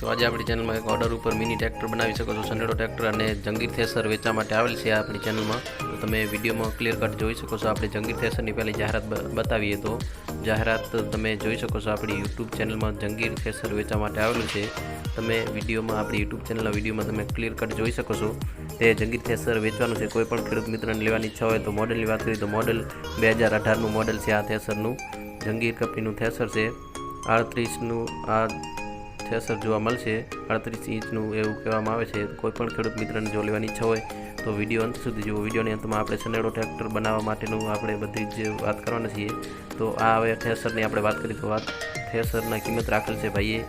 તો આજે આપણી ચેનલમાં એક ઓર્ડર ઉપર મિની ટ્રેક્ટર બનાવી શકો છો સનેડો ટ્રેક્ટર અને જંગીર થેસર વેચવા માટે આવેલ છે આપણી ચેનલમાં તો તમે વિડીયોમાં ક્લિયર કટ જોઈ શકો છો આપણે જંગીર થેસરની પહેલી જાહેરાત બતાવીએ તો. જાહેરાત તમે જોઈ શકો છો આપણી યુટ્યુબ ચેનલમાં જંગીર થેસર વેચવા માટે આવેલું છે. તમે વિડીયોમાં, આપણી યુટ્યુબ ચેનલના વિડીયોમાં તમે ક્લિયર કટ જોઈ શકો છો. તે જંગીર થેસર વેચવાનું છે. કોઈ પણ ખેડૂત મિત્રને લેવાની ઈચ્છા હોય તો મોડલની વાત કરીએ તો મોડલ બે હજાર અઢારનું મોડલ છે આ થેસરનું. જંગીર કંપનીનું થેસર છે. આડત્રીસનું આ થેસર જોવા મળશે. અડત્રીસ ઇંચનું એવું કહેવામાં આવે છે. કોઈ પણ ખેડૂત મિત્રને જો લેવાની ઈચ્છા હોય, તો વીડિયો અંત સુધી જુઓ. વિડીયોની અંતમાં આપણે સનેડો ટ્રેક્ટર બનાવવા માટેનું આપણે બધી જ વાત કરવાના છીએ. તો આ હવે થેસરની આપણે વાત કરીએ. તો વાત થેસરના કિંમત રાખેલ છે ભાઈએ.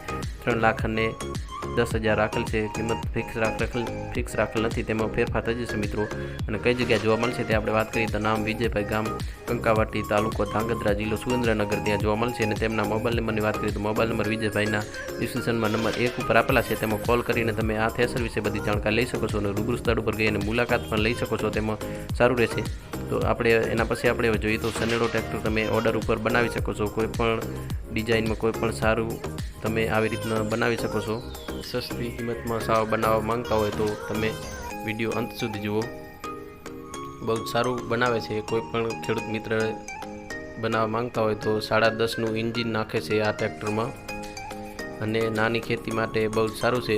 ત્રણ લાખ અને દસ હજાર રાખેલ છે, કિંમત ફિક્સ રાખેલ ફિક્સ રાખેલ નથી, તેમાં ફેરફાર થઈ જશે મિત્રો. અને કઈ જગ્યાએ જોવા મળશે તે આપણે વાત કરીએ તો નામ વિજયભાઈ ગામ, કંકાવાટી તાલુકો ધાંગધ્રા જિલ્લો સુરેન્દ્રનગર. ત્યાં જોવા મળશે અને તેમના મોબાઈલ નંબરની વાત કરીએ તો મોબાઈલ નંબર વિજયભાઈના ડિસ્ક્રિપ્શનમાં નંબર એક ઉપર આપેલા છે. તેમાં કોલ કરીને તમે આ થેસર વિશે બધી જાણકારી લઈ શકો છો અને રૂબરૂ સ્થળ ઉપર ગઈ અને મુલાકાત પણ લઈ શકો છો. તેમાં સારું રહેશે. તો આપણે એના પછી આપણે જોઈએ તો સનેડો ટ્રેક્ટર તમે ઓર્ડર ઉપર બનાવી શકો છો. કોઈ પણ ડિઝાઇનમાં કોઈ પણ સારું તમે આવી રીતના બનાવી શકો છો. સસ્તી કિંમતમાં સાવ બનાવવા માંગતા હોય તો તમે વીડિયો અંત સુધી જુઓ. બહુ સારું બનાવે છે. કોઈ પણ ખેડૂત મિત્ર બનાવવા માંગતા હોય તો સાડા દસનું ઇન્જિન નાખે છે આ ટ્રેક્ટરમાં અને નાની ખેતી માટે બહુ સારું છે.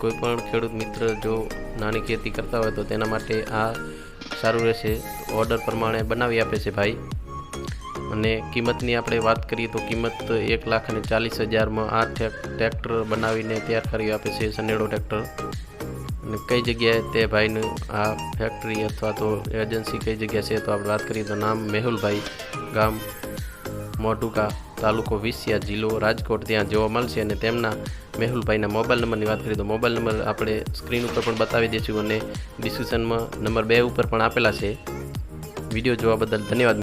કોઈ પણ ખેડૂત મિત્ર જો નાની ખેતી કરતા હોય તો તેના માટે આ સારું રહેશે. ઓર્ડર પ્રમાણે બનાવી આપે છે ભાઈ. અને કિંમતની આપણે વાત કરીએ તો કિંમત એક લાખ અને ચાલીસ હજારમાં આ ટ્રેક્ટર બનાવીને તૈયાર કરી આપે છે સનેડો ટ્રેક્ટર અને કઈ જગ્યાએ તે ભાઈનું આ ફેક્ટરી અથવા તો એજન્સી કઈ જગ્યા છે તો આપણે વાત કરીએ તો નામ મેહુલભાઈ ગામ મોઢુકા. તાલુકો વિસિયા જિલ્લો રાજકોટ ત્યાં જોવા મળશે અને તેમના મેહુલભાઈના મોબાઈલ નંબરની વાત કરીએ તો મોબાઈલ નંબર આપણે સ્ક્રીન ઉપર પણ બતાવી દઈશું અને ડિસ્ક્રિપ્શનમાં નંબર બે ઉપર પણ આપેલા છે. વીડિયો જોવા બદલ ધન્યવાદ.